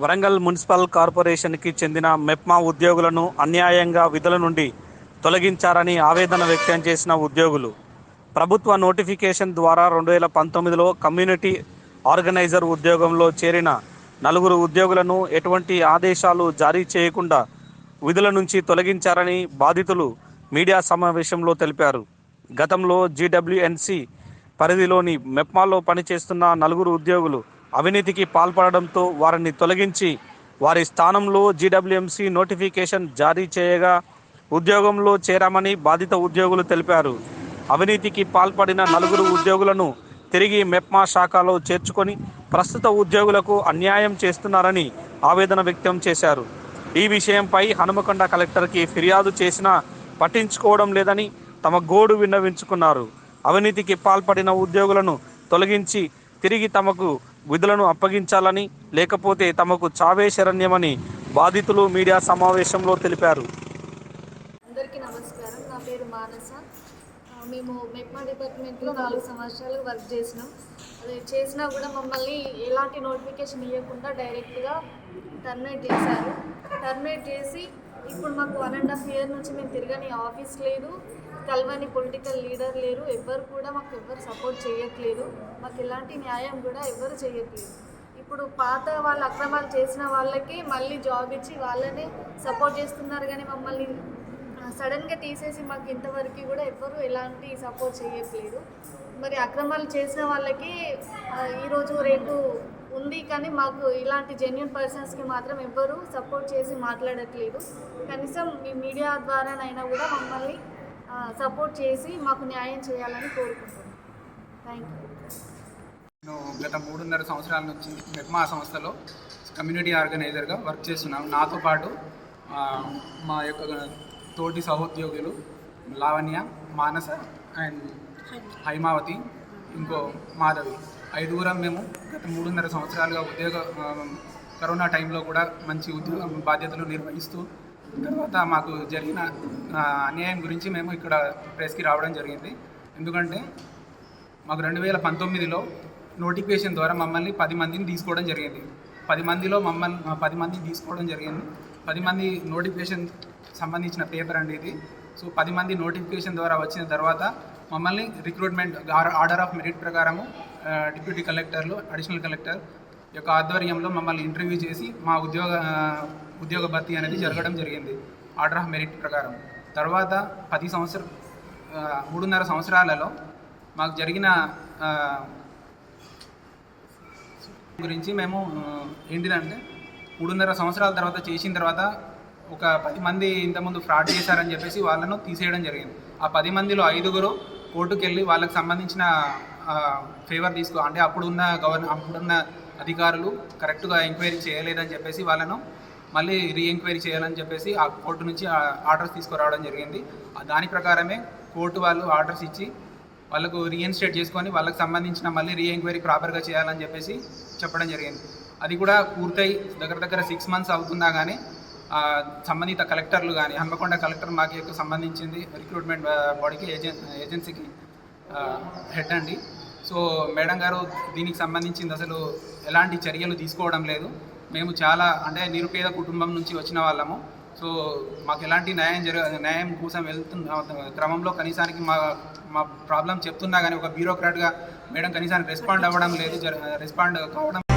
Warangal municipal కార్పొరేషన్కి చెందిన మెప్మా ఉద్యోగులను అన్యాయంగా విధుల నుండి తొలగించారని ఆవేదన వ్యక్తం చేసిన ఉద్యోగులు. ప్రభుత్వ నోటిఫికేషన్ ద్వారా రెండు వేల పంతొమ్మిదిలో కమ్యూనిటీ ఆర్గనైజర్ ఉద్యోగంలో చేరిన నలుగురు ఉద్యోగులను ఎటువంటి ఆదేశాలు జారీ చేయకుండా విధుల నుంచి తొలగించారని బాధితులు మీడియా సమావేశంలో తెలిపారు. గతంలో జీడబ్ల్యూఎన్సి పరిధిలోని మెప్మాలో పనిచేస్తున్న నలుగురు ఉద్యోగులు అవినీతికి పాల్పడడంతో వారిని తొలగించి వారి స్థానంలో జీడబ్ల్యూఎంసీ నోటిఫికేషన్ జారీ చేయగా ఉద్యోగంలో చేరామని బాధిత ఉద్యోగులు తెలిపారు. అవినీతికి పాల్పడిన నలుగురు ఉద్యోగులను తిరిగి మెప్మా శాఖలో చేర్చుకొని ప్రస్తుత ఉద్యోగులకు అన్యాయం చేస్తున్నారని ఆవేదన వ్యక్తం చేశారు. ఈ విషయంపై హనుమకొండ కలెక్టర్కి ఫిర్యాదు చేసినా పట్టించుకోవడం లేదని తమ గోడు విన్నవించుకున్నారు. అవినీతికి పాల్పడిన ఉద్యోగులను తొలగించి తిరిగి తమకు విధులను అప్పగించాలని లేకపోతే తమకు చావే శరణ్యమని బాధితులు మీడియా సమావేశంలో తెలిపారు. అందరికీ నమస్కారం. నా పేరు మానస. మేము మెప్మా డిపార్ట్మెంట్లో నాలుగు సంవత్సరాలు వర్క్ చేసినాం. అది చేసినా కూడా మమ్మల్ని ఎలాంటి నోటిఫికేషన్ ఇవ్వకుండా డైరెక్ట్గా టర్మినేట్ చేశారు. టర్మినేట్ చేసి ఇప్పుడు మాకు వన్ అండ్ హాఫ్ ఇయర్ నుంచి మేము తిరగని ఆఫీస్ లేదు. కలవని పొలిటికల్ లీడర్ లేరు. ఎవ్వరు కూడా మాకు ఎవ్వరు సపోర్ట్ చేయట్లేదు. మాకు ఎలాంటి న్యాయం కూడా ఎవ్వరు చేయట్లేదు. ఇప్పుడు పాత వాళ్ళు అక్రమాలు చేసిన వాళ్ళకి మళ్ళీ జాబ్ ఇచ్చి వాళ్ళనే సపోర్ట్ చేస్తున్నారు కానీ మమ్మల్ని సడన్గా తీసేసి మాకు ఇంతవరకు కూడా ఎవ్వరు ఎలాంటి సపోర్ట్ చేయట్లేదు. మరి అక్రమాలు చేసిన వాళ్ళకి ఈరోజు రేపు ఉంది కానీ మాకు ఇలాంటి జెన్యున్ పర్సన్స్కి మాత్రం ఎవ్వరు సపోర్ట్ చేసి మాట్లాడట్లేదు. కనీసం మీ మీడియా ద్వారానైనా కూడా మమ్మల్ని సపోర్ట్ చేసి మాకు న్యాయం చేయాలని కోరుకుంటున్నాను థ్యాంక్ యూ నేను గత మూడున్నర సంవత్సరాల నుంచి మెప్మా సంస్థలో కమ్యూనిటీ ఆర్గనైజర్గా వర్క్ చేస్తున్నాను. నాతో పాటు మా యొక్క తోటి సహోద్యోగులు లావణ్య మానస అండ్ హైమావతి ఇంకో మాధవి. ఐదుగురం మేము గత మూడున్నర సంవత్సరాలుగా ఉద్యోగ కరోనా టైంలో కూడా మంచి ఉద్యోగ బాధ్యతలు నిర్వహిస్తూ తర్వాత మాకు జరిగిన అన్యాయం గురించి మేము ఇక్కడ ప్రెస్కి రావడం జరిగింది. ఎందుకంటే మాకు రెండు వేల పంతొమ్మిదిలో నోటిఫికేషన్ ద్వారా మమ్మల్ని పది మందిని తీసుకోవడం జరిగింది. పది మందిలో మమ్మల్ని పది మందిని తీసుకోవడం జరిగింది. పది మంది నోటిఫికేషన్ సంబంధించిన పేపర్ అండి ఇది. సో పది మంది నోటిఫికేషన్ ద్వారా వచ్చిన తర్వాత మమ్మల్ని రిక్రూట్మెంట్ ఆర్డర్ ఆఫ్ మెరిట్ ప్రకారము డిప్యూటీ కలెక్టర్లు అడిషనల్ కలెక్టర్ యొక్క ఆధ్వర్యంలో మమ్మల్ని ఇంటర్వ్యూ చేసి మా ఉద్యోగ ఉద్యోగ భర్తీ అనేది జరగడం జరిగింది. ఆర్డర్ ఆఫ్ మెరిట్ ప్రకారం. తర్వాత పది సంవత్సరం మూడున్నర సంవత్సరాలలో మాకు జరిగిన గురించి మేము ఏంటిదంటే మూడున్నర సంవత్సరాల తర్వాత చేసిన తర్వాత ఒక పది మంది ఇంతకుముందు ఫ్రాడ్ చేశారని చెప్పేసి వాళ్ళను తీసేయడం జరిగింది. ఆ పది మందిలో ఐదుగురు కోర్టుకు వెళ్ళి వాళ్ళకి సంబంధించిన ఫేవర్ తీసుకో అంటే అప్పుడున్న గవర్న అప్పుడున్న అధికారులు కరెక్ట్గా ఎంక్వైరీ చేయలేదని చెప్పేసి వాళ్ళను మళ్ళీ రీఎంక్వైరీ చేయాలని చెప్పేసి ఆ కోర్టు నుంచి ఆర్డర్స్ తీసుకురావడం జరిగింది. దాని ప్రకారమే కోర్టు వాళ్ళు ఆర్డర్స్ ఇచ్చి వాళ్ళకు రీఇన్స్టేట్ చేసుకొని వాళ్ళకి సంబంధించిన మళ్ళీ రీఎంక్వైరీ ప్రాపర్గా చేయాలని చెప్పేసి చెప్పడం జరిగింది. అది కూడా పూర్తయి దగ్గర దగ్గర సిక్స్ మంత్స్ అవుతున్నా కానీ సంబంధిత కలెక్టర్లు కానీ హన్మకొండ కలెక్టర్ మాకు సంబంధించింది రిక్రూట్మెంట్ బాడీకి ఏజెన్ ఏజెన్సీకి హెడ్ అండి. సో మేడం గారు దీనికి సంబంధించింది అసలు ఎలాంటి చర్యలు తీసుకోవడం లేదు. మేము చాలా అంటే నిరుపేద కుటుంబం నుంచి వచ్చిన వాళ్ళము. సో మాకు ఎలాంటి న్యాయం జరగ న్యాయం కోసం వెళ్తున్న క్రమంలో కనీసానికి మా మా ప్రాబ్లం చెప్తున్నా కానీ ఒక బ్యూరోక్రాట్గా మేడం కనీసానికి రెస్పాండ్ అవ్వడం లేదు రెస్పాండ్ కావడం